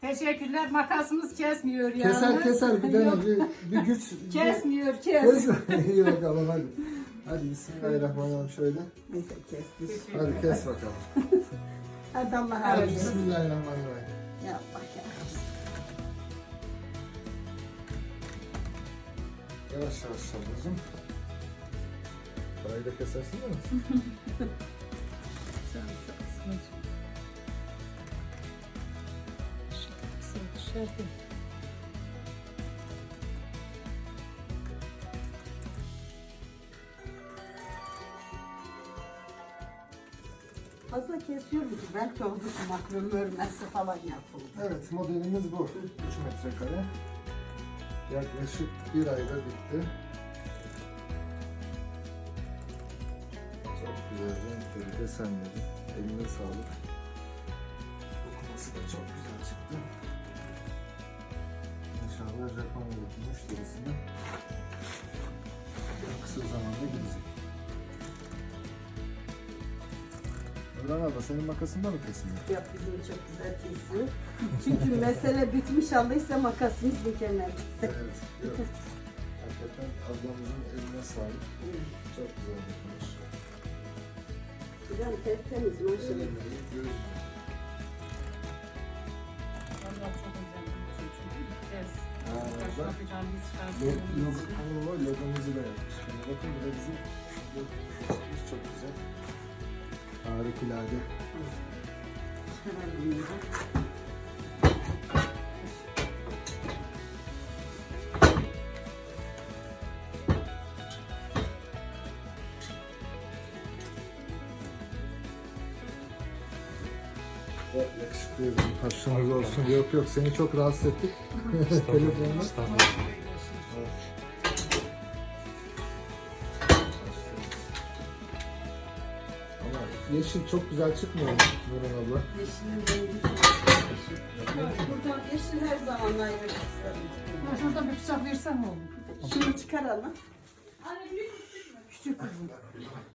Teşekkürler. Makasımız kesmiyor yani. Keser keser bir tane bir, bir güç. Kesmiyor kes. Kes. İyi bakalım hadi. Hadi bismillahirrahmanirrahim şöyle. Neyse kestik. Hadi kes bakalım. Hadi Allah razı olsun. bismillahirrahmanirrahim. Ya Allah ya. Yavaş yavaş sabrıcım. Parayı da kesersin değil mi? Sen sağ düşerdi. Fazla kesiyordu ki belki oldu ki makrum örmesi falan yapıldı. Evet modelimiz bu. 3 metrekare. Yaklaşık bir ayda bitti. Çok güzel renkleri, desenleri. Eline sağlık. Dokuması da çok güzel çıktı. Japonya'daki müşterisine kısa zamanda gidecek. Nurhan abla senin makasında mı kesildi? Yok bizim çok güzel kesiyor. Çünkü mesele bitmiş aldıysa makasımız mükemmel. Evet, yok. Hakikaten ablamızın eline sağlık. Çok güzel yapmış. Yani tertemiz maşallah. Oo, logomuzu da yapmış. Şimdi bakın bu da bizim. Çok güzel. Harikulade. Hemen yakışıklı bir parçamız olsun. Yok yok seni çok rahatsız ettik. Telefonla. Ama yeşil çok güzel çıkmıyor mu Nurhan abla? Yeşilin rengi çok güzel. Buradan yeşil her zaman ayrı. Ha, Şuradan bir bıçak versem olur. Şunu çıkaralım. Küçük kızım.